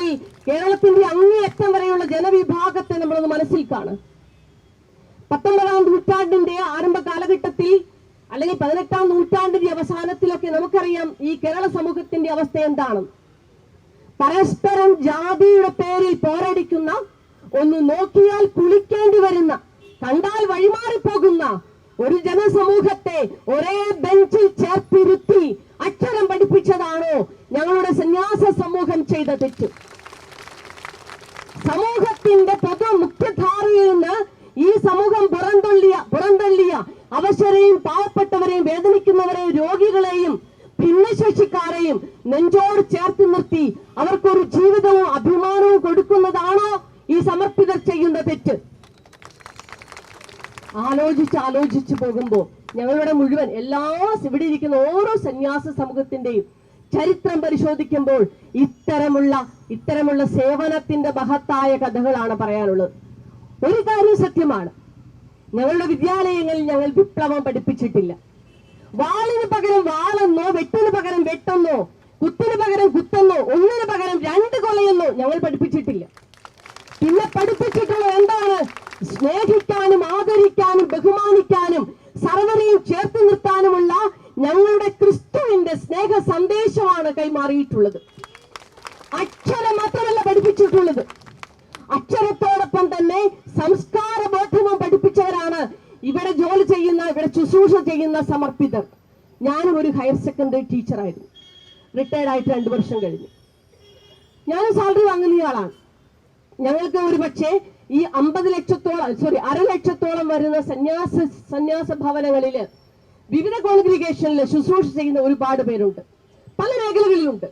അല്ലെങ്കിൽ കേരളത്തിന്റെ അങ്ങേയറ്റം വരെയുള്ള ജനവിഭാഗത്തെ നമ്മളൊന്ന് മനസ്സിൽ കാണും പത്തൊമ്പതാം നൂറ്റാണ്ടിന്റെ ആരംഭ കാലഘട്ടത്തിൽ അല്ലെങ്കിൽ പതിനെട്ടാം നൂറ്റാണ്ടിന്റെ അവസാനത്തിലൊക്കെ നമുക്കറിയാം ഈ കേരള സമൂഹത്തിന്റെ അവസ്ഥ എന്താണ്. പരസ്പരം ജാതിയുടെ പേരിൽ പോരടിക്കുന്ന ഒന്ന് നോക്കിയാൽ കുളിക്കേണ്ടി വരുന്ന കണ്ടാൽ വഴിമാറിപ്പോകുന്ന ഒരു ജനസമൂഹത്തെ ഒരേ ബെഞ്ചിൽ ചേർത്തിരുത്തി അക്ഷരം പഠിപ്പിച്ചതാണോ ഞങ്ങളുടെ സന്യാസ സമൂഹം ചെയ്ത തെറ്റ്. സമൂഹത്തിന്റെ പൊതു മുഖ്യധാരയിൽ നിന്ന് ഈ സമൂഹം പുറന്തള്ളിയ പുറന്തള്ളിയ അവശരെയും പാവപ്പെട്ടവരെയും വേദനിക്കുന്നവരെയും രോഗികളെയും ഭിന്നശേഷിക്കാരെയും നെഞ്ചോട് ചേർത്ത് നിർത്തി അവർക്കൊരു ജീവിതവും അഭിമാനവും കൊടുക്കുന്നതാണോ ഈ സമർപ്പിതർ ചെയ്യുന്ന തെറ്റ്. ആലോചിച്ച് ആലോചിച്ച് പോകുമ്പോൾ ഞങ്ങളുടെ മുഴുവൻ എല്ലാ ഇവിടെ ഇരിക്കുന്ന ഓരോ സന്യാസ സമൂഹത്തിന്റെയും ചരിത്രം പരിശോധിക്കുമ്പോൾ ഇത്തരമുള്ള ഇത്തരമുള്ള സേവനത്തിന്റെ മഹത്തായ കഥകളാണ് പറയാനുള്ളത്. ഒരു കാര്യം സത്യമാണ്. ഞങ്ങളുടെ വിദ്യാലയങ്ങളിൽ ഞങ്ങൾ വിപ്ലവം പഠിപ്പിച്ചിട്ടില്ല. വാളിന് പകരം വാളെന്നോ വെട്ടിന് പകരം വെട്ടെന്നോ കുത്തിന് പകരം കുത്തെന്നോ ഒന്നിന് പകരം രണ്ട് കൊലയെന്നോ ഞങ്ങൾ പഠിപ്പിച്ചിട്ടില്ല. പിന്നെ പഠിപ്പിച്ചിട്ടുള്ള എന്താണ്? സ്നേഹിക്കാനും ആദരിക്കാനും ബഹുമാനിക്കാനും സർവരെയും ചേർത്ത് നിർത്താനുമുള്ള ഞങ്ങളുടെ സ്നേഹ സന്ദേശമാണ് കൈമാറിയിട്ടുള്ളത്. അക്ഷരം മാത്രമല്ല പഠിപ്പിച്ചിട്ടുള്ളത്. അക്ഷരത്തോടൊപ്പം തന്നെ സംസ്കാര ബോധവും പഠിപ്പിച്ചവരാണ് ഇവിടെ ജോലി ചെയ്യുന്ന ഇവിടെ ശുശ്രൂഷ ചെയ്യുന്ന സമർപ്പിതർ. ഞാനും ഒരു ഹയർ സെക്കൻഡറി ടീച്ചറായിരുന്നു റിട്ടയർഡ് ആയിട്ട് രണ്ടു വർഷം കഴിഞ്ഞു. ഞാനും സാലറി വാങ്ങുന്ന ആളാണ് ഞങ്ങൾക്ക് ഒരു പക്ഷേ ഈ അമ്പത് ലക്ഷത്തോളം സോറി അര ലക്ഷത്തോളം വരുന്ന സന്യാസ സന്യാസ ഭവനങ്ങളിൽ വിവിധ കോൺഗ്രിഗേഷനിൽ ശുശ്രൂഷ ചെയ്യുന്ന ഒരുപാട് പേരുണ്ട്. പല മേഖലകളിലുണ്ട്.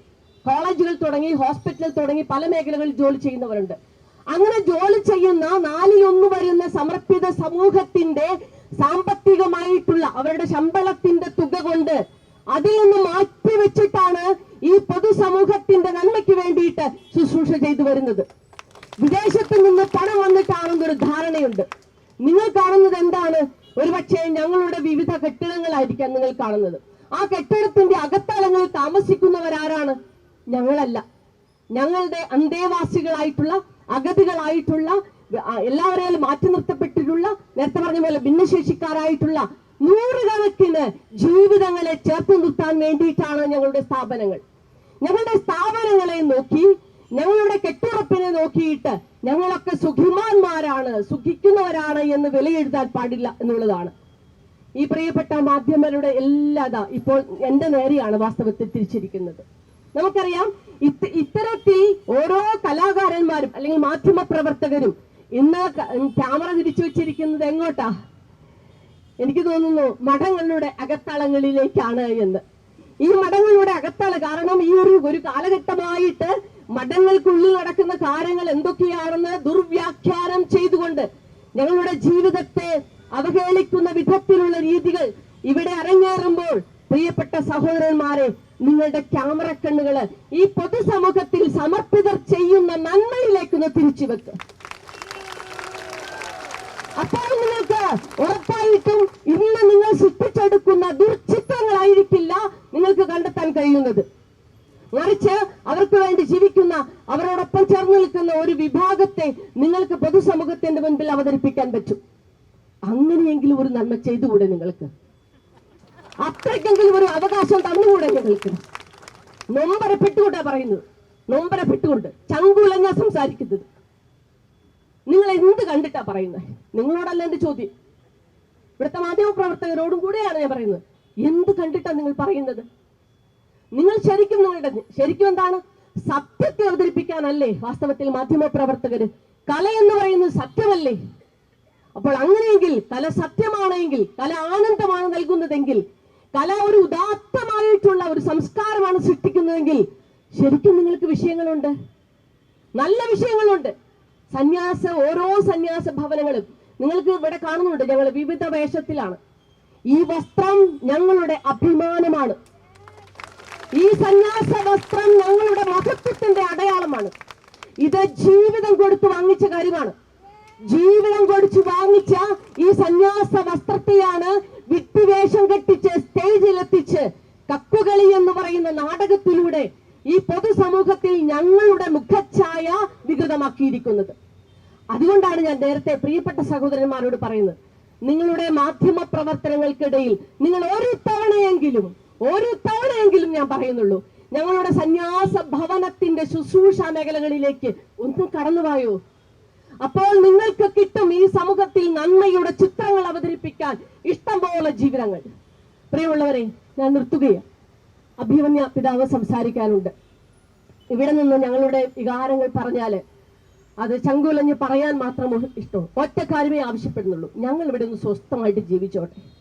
കോളേജുകൾ തുടങ്ങി ഹോസ്പിറ്റൽ തുടങ്ങി പല മേഖലകളിൽ ജോലി ചെയ്യുന്നവരുണ്ട്. അങ്ങനെ ജോലി ചെയ്യുന്ന നാലിലൊന്ന് വരുന്ന സമർപ്പിത സമൂഹത്തിന്റെ സാമ്പത്തികമായിട്ടുള്ള അവരുടെ ശമ്പളത്തിന്റെ തുക കൊണ്ട് അതിൽ നിന്ന് മാറ്റി വെച്ചിട്ടാണ് ഈ പൊതുസമൂഹത്തിന്റെ നന്മയ്ക്ക് വേണ്ടിയിട്ട് ശുശ്രൂഷ ചെയ്തു വരുന്നത്. വിദേശത്ത് നിന്ന് പണം വന്നിട്ടാണെന്നൊരു ധാരണയുണ്ട്. നിങ്ങൾ കാണുന്നത് എന്താണ്? ഒരുപക്ഷെ ഞങ്ങളുടെ വിവിധ കെട്ടിടങ്ങളായിരിക്കാം നിങ്ങൾ കാണുന്നത്. ആ കെട്ടിടത്തിന്റെ അകത്തളങ്ങളിൽ താമസിക്കുന്നവരാരാണ് ഞങ്ങളല്ല. ഞങ്ങളുടെ അന്തേവാസികളായിട്ടുള്ള അഗതികളായിട്ടുള്ള എല്ലാവരെയും മാറ്റി നിർത്തപ്പെട്ടിട്ടുള്ള നേരത്തെ പറഞ്ഞ പോലെ ഭിന്നശേഷിക്കാരായിട്ടുള്ള നൂറുകണക്കിന് ജീവിതങ്ങളെ ചേർത്ത് നിർത്താൻ വേണ്ടിയിട്ടാണ് ഞങ്ങളുടെ സ്ഥാപനങ്ങൾ. ഞങ്ങളുടെ സ്ഥാപനങ്ങളെ നോക്കി ഞങ്ങളുടെ കെട്ടുറപ്പിനെ നോക്കിയിട്ട് ഞങ്ങളൊക്കെ സുഖിമാന്മാരാണ് സുഖിക്കുന്നവരാണ് എന്ന് വിലയെഴുതാൻ പാടില്ല എന്നുള്ളതാണ്. ഈ പ്രിയപ്പെട്ട മാധ്യമരുടെ എല്ലാ ഇപ്പോൾ എന്റെ നേരെയാണ് വാസ്തവത്തിൽ തിരിച്ചിരിക്കുന്നത്. നമുക്കറിയാം ഇത്ത- ഇത്തരത്തിൽ ഓരോ കലാകാരന്മാരും അല്ലെങ്കിൽ മാധ്യമ പ്രവർത്തകരും ഇന്ന് ക്യാമറ തിരിച്ചു വെച്ചിരിക്കുന്നത് എങ്ങോട്ടാ? എനിക്ക് തോന്നുന്നു മഠങ്ങളുടെ അകത്തളങ്ങളിലേക്കാണ് എന്ന്. ഈ മഠങ്ങളുടെ അകത്തള കാരണം ഈ ഒരു ഒരു കാലഘട്ടമായിട്ട് മഠങ്ങൾക്കുള്ളിൽ നടക്കുന്ന കാര്യങ്ങൾ എന്തൊക്കെയാണെന്ന് ദുർവ്യാഖ്യാനം ചെയ്തുകൊണ്ട് ഞങ്ങളുടെ ജീവിതത്തെ അവഹേളിക്കുന്ന വിധത്തിലുള്ള രീതികൾ ഇവിടെ അരങ്ങേറുമ്പോൾ പ്രിയപ്പെട്ട സഹോദരന്മാരെ നിങ്ങളുടെ ക്യാമറ കണ്ണുകൾ ഈ പൊതുസമൂഹത്തിൽ സമർപ്പിതർ ചെയ്യുന്ന നന്മയിലേക്കൊന്ന് തിരിച്ചു വെക്കുക അപ്പോൾ നിങ്ങൾക്ക് ഉറപ്പായിട്ടും ഇന്ന് നിങ്ങൾ സൃഷ്ടിച്ചെടുക്കുന്ന ദുർചിത്രങ്ങളായിരിക്കില്ല നിങ്ങൾക്ക് കണ്ടെത്താൻ കഴിയുന്നത്. മറിച്ച് അവർക്ക് വേണ്ടി ജീവിക്കുന്ന അവരോടൊപ്പം ചേർന്ന് നിൽക്കുന്ന ഒരു വിഭാഗത്തെ നിങ്ങൾക്ക് പൊതുസമൂഹത്തിന്റെ മുൻപിൽ അവതരിപ്പിക്കാൻ പറ്റും. അങ്ങനെയെങ്കിലും ഒരു നന്മ ചെയ്തുകൂടെ നിങ്ങൾക്ക്? അത്രയ്ക്കെങ്കിലും ഒരു അവകാശം തന്നുകൂടെ നിങ്ങൾക്ക്? നൊമ്പരപ്പെട്ടുകൊണ്ടാ പറയുന്നത്. നൊമ്പരപ്പെട്ടുകൊണ്ട്. ചങ്കുലഞ്ഞാ സംസാരിക്കുന്നത്. നിങ്ങൾ എന്ത് കണ്ടിട്ടാ പറയുന്നത്? നിങ്ങളോടല്ല എന്റെ ചോദ്യം. ഇവിടുത്തെ മാധ്യമ പ്രവർത്തകരോടും കൂടെയാണ് ഞാൻ പറയുന്നത്. എന്ത് കണ്ടിട്ടാ നിങ്ങൾ പറയുന്നത്? നിങ്ങൾ ശരിക്കും നിങ്ങളുടെ ശരിക്കും എന്താണ്? സത്യത്തെ അവതരിപ്പിക്കാനല്ലേ വാസ്തവത്തിൽ മാധ്യമ പ്രവർത്തകര് കല എന്ന് പറയുന്നത് സത്യമല്ലേ? അപ്പോൾ അങ്ങനെയെങ്കിൽ കല സത്യമാണെങ്കിൽ കല ആനന്ദമാണ് നൽകുന്നതെങ്കിൽ കല ഒരു ഉദാത്തമായിട്ടുള്ള ഒരു സംസ്കാരമാണ് സൃഷ്ടിക്കുന്നതെങ്കിൽ ശരിക്കും നിങ്ങൾക്ക് വിഷയങ്ങളുണ്ട്. നല്ല വിഷയങ്ങളുണ്ട്. സന്യാസ ഓരോ സന്യാസ ഭവനങ്ങളും നിങ്ങൾക്ക് ഇവിടെ കാണുന്നുണ്ട്. ഞങ്ങൾ വിവിധ വേഷത്തിലാണ്. ഈ വസ്ത്രം ഞങ്ങളുടെ അഭിമാനമാണ്. ഈ സന്യാസ വസ്ത്രം ഞങ്ങളുടെ മഹത്വത്തിന്റെ അടയാളമാണ്. ഇത് ജീവിതം കൊടുത്ത് വാങ്ങിച്ച കാര്യമാണ്. ജീവിതം കൊടുത്ത് വാങ്ങിച്ച ഈ സന്യാസ വസ്ത്രത്തെയാണ് വിട്ടുവേഷം കെട്ടിച്ച് സ്റ്റേജിലെത്തിച്ച് കക്കുകളി എന്ന് പറയുന്ന നാടകത്തിലൂടെ ഈ പൊതുസമൂഹത്തിൽ ഞങ്ങളുടെ മുഖച്ഛായ വികൃതമാക്കിയിരിക്കുന്നത്. അതുകൊണ്ടാണ് ഞാൻ നേരത്തെ പ്രിയപ്പെട്ട സഹോദരന്മാരോട് പറയുന്നത്. നിങ്ങളുടെ മാധ്യമ പ്രവർത്തനങ്ങൾക്കിടയിൽ നിങ്ങൾ ഒരു തവണയെങ്കിലും ഒരു തവണയെങ്കിലും ഞാൻ പറയുന്നുള്ളൂ ഞങ്ങളുടെ സന്യാസ ഭവനത്തിന്റെ ശുശ്രൂഷ മേഖലകളിലേക്ക് ഒന്ന് കടന്നുപോയോ അപ്പോൾ നിങ്ങൾക്ക് കിട്ടും ഈ സമൂഹത്തിൽ നന്മയുടെ ചിത്രങ്ങൾ അവതരിപ്പിക്കാൻ ഇഷ്ടംപോലെ ജീവിതങ്ങൾ. പ്രിയമുള്ളവരെ ഞാൻ നിർത്തുകയാണ്. അഭിമന്യ പിതാവ് സംസാരിക്കാനുണ്ട്. ഇവിടെ നിന്ന് ഞങ്ങളുടെ വികാരങ്ങൾ പറഞ്ഞാൽ അത് ചങ്കുലഞ്ഞ് പറയാൻ മാത്രം ഇഷ്ടം. ഒറ്റ കാര്യമേ ആവശ്യപ്പെടുന്നുള്ളൂ. ഞങ്ങൾ ഇവിടെ നിന്ന് സ്വസ്ഥമായിട്ട് ജീവിച്ചോട്ടെ.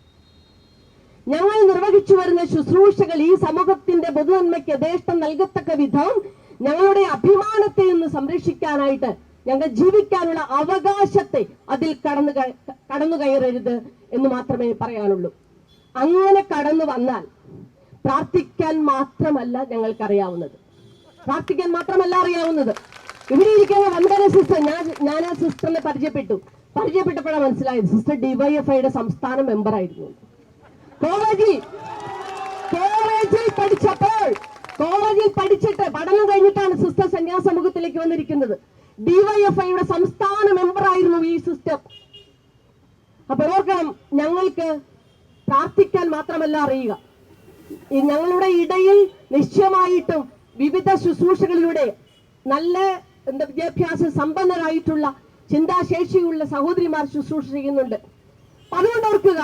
ഞങ്ങൾ നിർവഹിച്ചു വരുന്ന ശുശ്രൂഷകൾ ഈ സമൂഹത്തിന്റെ പൊതുനന്മയ്ക്ക് യഥേഷ്ടം നൽകത്തക്ക വിധം ഞങ്ങളുടെ അഭിമാനത്തെ ഒന്ന് സംരക്ഷിക്കാനായിട്ട് ഞങ്ങൾ ജീവിക്കാനുള്ള അവകാശത്തെ അതിൽ കടന്നു കടന്നു കയറരുത് എന്ന് മാത്രമേ പറയാനുള്ളൂ. അങ്ങനെ കടന്നു വന്നാൽ പ്രാർത്ഥിക്കാൻ മാത്രമല്ല ഞങ്ങൾക്കറിയാവുന്നത്. പ്രാർത്ഥിക്കാൻ മാത്രമല്ല അറിയാവുന്നത്. ഇവിടെ ഇരിക്കുന്ന വന്ദന സിസ്റ്റർ ഞാൻ ഞാൻ ആ സിസ്റ്ററിനെ പരിചയപ്പെട്ടു. പരിചയപ്പെട്ടപ്പോഴാണ് മനസ്സിലായത്. സിസ്റ്റർ ഡിവൈഎഫ്ഐയുടെ സംസ്ഥാന മെമ്പർ ആയിരുന്നു. കോളേജിൽ കോളേജിൽ പഠിച്ചപ്പോൾ കോളേജിൽ പഠിച്ചിട്ട് പഠനം കഴിഞ്ഞിട്ടാണ് സിസ്റ്റർ സന്യാസ സമൂഹത്തിലേക്ക് വന്നിരിക്കുന്നത്. ഡിവൈഎഫ്ഐയുടെ സംസ്ഥാന മെമ്പർ ആയിരുന്നു ഈ സിസ്റ്റർ. അപ്പൊ ഓർക്കണം ഞങ്ങൾക്ക് പ്രാർത്ഥിക്കാൻ മാത്രമല്ല അറിയുക. ഞങ്ങളുടെ ഇടയിൽ നിശ്ചയമായിട്ടും വിവിധ ശുശ്രൂഷകളിലൂടെ നല്ല എന്താ വിദ്യാഭ്യാസ സമ്പന്നരായിട്ടുള്ള ചിന്താശേഷിയുള്ള സഹോദരിമാർ ശുശ്രൂഷ ചെയ്യുന്നുണ്ട്. അതുകൊണ്ട് ഓർക്കുക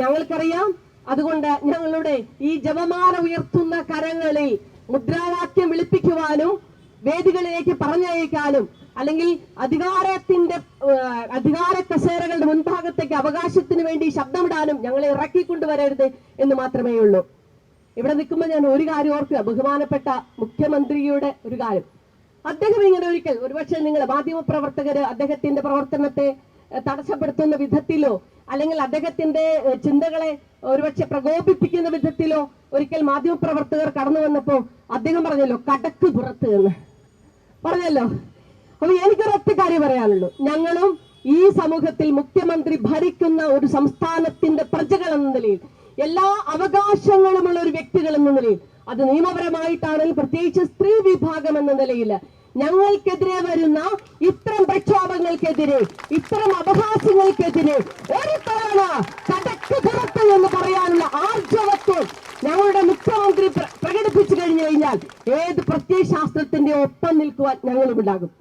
ഞങ്ങൾക്കറിയാം. അതുകൊണ്ട് ഞങ്ങളുടെ ഈ ജപമാല ഉയർത്തുന്ന കരങ്ങളിൽ മുദ്രാവാക്യം വിളിപ്പിക്കുവാനും വേദികളിലേക്ക് പറഞ്ഞയക്കാനും അല്ലെങ്കിൽ അധികാരത്തിന്റെ അധികാര കസേരകളുടെ മുൻഭാഗത്തേക്ക് അവകാശത്തിന് വേണ്ടി ശബ്ദമിടാനും ഞങ്ങളെ ഇറക്കിക്കൊണ്ടുവരരുത് എന്ന് മാത്രമേ ഉള്ളൂ. ഇവിടെ നിൽക്കുമ്പോൾ ഞാൻ ഒരു കാര്യം ഓർക്കുക. ബഹുമാനപ്പെട്ട മുഖ്യമന്ത്രിയുടെ ഒരു കാര്യം. അദ്ദേഹം ഇങ്ങനെ ഒരിക്കൽ ഒരുപക്ഷെ നിങ്ങൾ മാധ്യമപ്രവർത്തകർ അദ്ദേഹത്തിന്റെ പ്രവർത്തനത്തെ തടസ്സപ്പെടുത്തുന്ന വിധത്തിലോ അല്ലെങ്കിൽ അദ്ദേഹത്തിന്റെ ചിന്തകളെ ഒരുപക്ഷെ പ്രകോപിപ്പിക്കുന്ന വിധത്തിലോ ഒരിക്കൽ മാധ്യമപ്രവർത്തകർ കടന്നു വന്നപ്പോ അദ്ദേഹം പറഞ്ഞല്ലോ കടക്ക് പുറത്ത് എന്ന്. പറഞ്ഞല്ലോ? അപ്പൊ എനിക്കൊരൊറ്റ കാര്യം പറയാനുള്ളൂ. ഞങ്ങളും ഈ സമൂഹത്തിൽ മുഖ്യമന്ത്രി ഭരിക്കുന്ന ഒരു സംസ്ഥാനത്തിന്റെ പ്രജകൾ എന്ന നിലയിൽ എല്ലാ അവകാശങ്ങളുമുള്ള ഒരു വ്യക്തികൾ എന്ന നിലയിൽ അത് നിയമപരമായിട്ടാണെങ്കിൽ പ്രത്യേകിച്ച് സ്ത്രീ വിഭാഗം എന്ന നിലയിൽ ഞങ്ങൾക്കെതിരെ വരുന്ന ഇത്തരം പ്രക്ഷോഭങ്ങൾക്കെതിരെ ഇത്തരം അപഹാസ്യങ്ങൾക്കെതിരെ ഒരു തവണ കടക്ക് പുറത്ത് എന്ന് പറയാനുള്ള ആർജവത്വം ഞങ്ങളുടെ മുഖ്യമന്ത്രി പ്ര- പ്രകടിപ്പിച്ചു കഴിഞ്ഞു കഴിഞ്ഞാൽ ഏത് പ്രത്യയശാസ്ത്രത്തിന്റെ ഒപ്പം നിൽക്കുവാൻ ഞങ്ങളും ഉണ്ടാകും